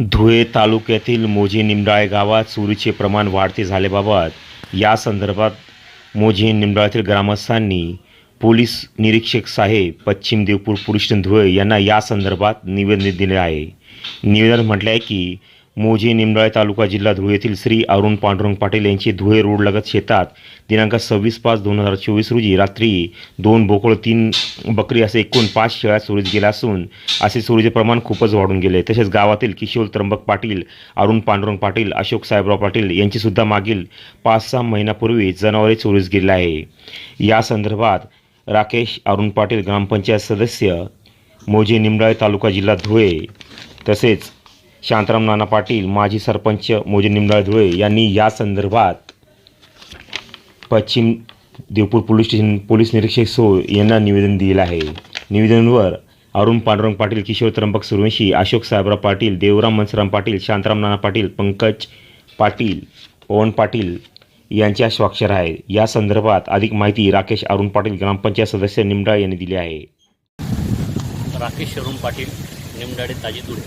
धुळे तालुक्यातील मोजे निमडाळे गावात चोरीचे प्रमाण वाढते झाल्याबाबत या संदर्भात मोजे निमडाळ्यातील ग्रामस्थांनी पोलीस निरीक्षक साहेब पश्चिम देवपूर पोलीस धुळे यांना या संदर्भात निवेदन दिले आहे. निवेदन म्हटलं आहे की मोजे निमडाळे तालुका जिल्हा धुळे येथील श्री अरुण पांडुरंग पाटील यांचे धुळे रोडलगत शेतात दिनांक सव्वीस पाच दोन हजार चोवीस रोजी रात्री दोन बोकळ तीन बकरी असे एकूण पाच शेळ्या चोरीत गेल्या असून असे चोरीचे प्रमाण खूपच वाढून गेले. तसेच गावातील किशोर त्र्यंबक पाटील अरुण पांडुरंग पाटील अशोक साहेबराव पाटील यांचीसुद्धा मागील पाच सहा महिन्यापूर्वी जनावरे चोरीस गेले आहे. या संदर्भात राकेश अरुण पाटील ग्रामपंचायत सदस्य मोजे निमडाळे तालुका जिल्हा धुळे तसेच शांताराम नाना पाटील माजी सरपंच मोजे निमडाळ धुळे यांनी या संदर्भात पश्चिम देवपूर पोलीस स्टेशन पोलीस निरीक्षक सो यांना निवेदन दिलं आहे. निवेदनवर अरुण पांडुरंग पाटील किशोर त्र्यंबक सुरवंशी अशोक साहेबराव पाटील देवराम मनसराम पाटील शांताराम नाना पाटील पंकज पाटील पवन पाटील यांच्या स्वाक्षर आहे या संदर्भात अधिक माहिती राकेश अरुण पाटील ग्रामपंचायत सदस्य निमडाळ यांनी दिली आहे. राकेश अरुण पाटील निमडाडे ताजीदूर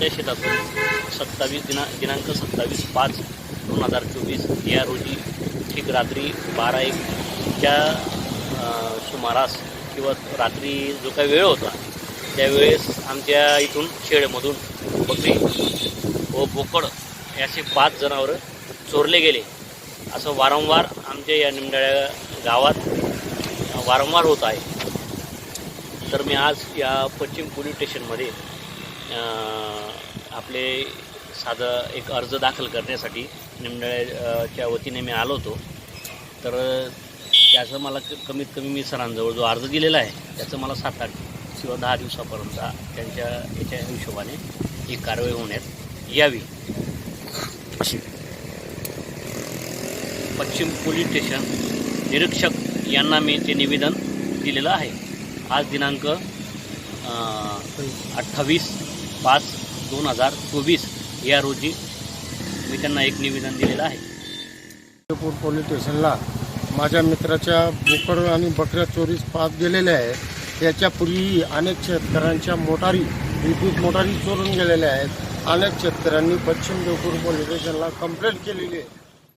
त्या शेतातून सत्तावीस दिना दिनांक सत्तावीस पाच दोन हजार चोवीस या रोजी ठीक रात्री बारा एकच्या सुमारास किंवा रात्री जो काही वेळ होता त्यावेळेस आमच्या इथून शेळमधून बकरी व बोकड हे असे पाच जनावरं चोरले गेले. असं वारंवार आमच्या या निमडाळ्या गावात वारंवार होत आहे. तर मी आज या पश्चिम पोलीस स्टेशनमध्ये आपले साधं एक अर्ज दाखल करण्यासाठी निमडाळ्याच्या वतीने मी आलो होतो. तर त्याचं मला क- कमीत कमी मी सरांजवळ जो अर्ज दिलेला आहे त्याचं मला सात आठ किंवा दहा दिवसापर्यंत त्यांच्या याच्या हिशोबाने ही कारवाई होण्यात यावी. अशी पश्चिम पोलीस स्टेशन निरीक्षक यांना मी ते निवेदन दिलेलं आहे. आज दिनांक अठ्ठावीस पाच दोन हजार चोवीस या रोजी मी त्यांना एक निवेदन दिलेलं आहे. चंद्रपूर पोलीस स्टेशनला माझ्या मित्राच्या बोकड आणि बकऱ्या चोरीस पाच गेलेल्या आहेत याच्यापूर्वी अनेक शेतकऱ्यांच्या मोटारी विद्युत मोटारी चोरून गेलेल्या आहेत. अनेक शेतकऱ्यांनी पश्चिम देवपूर पोलीस स्टेशनला कंप्लेंट केलेली आहे.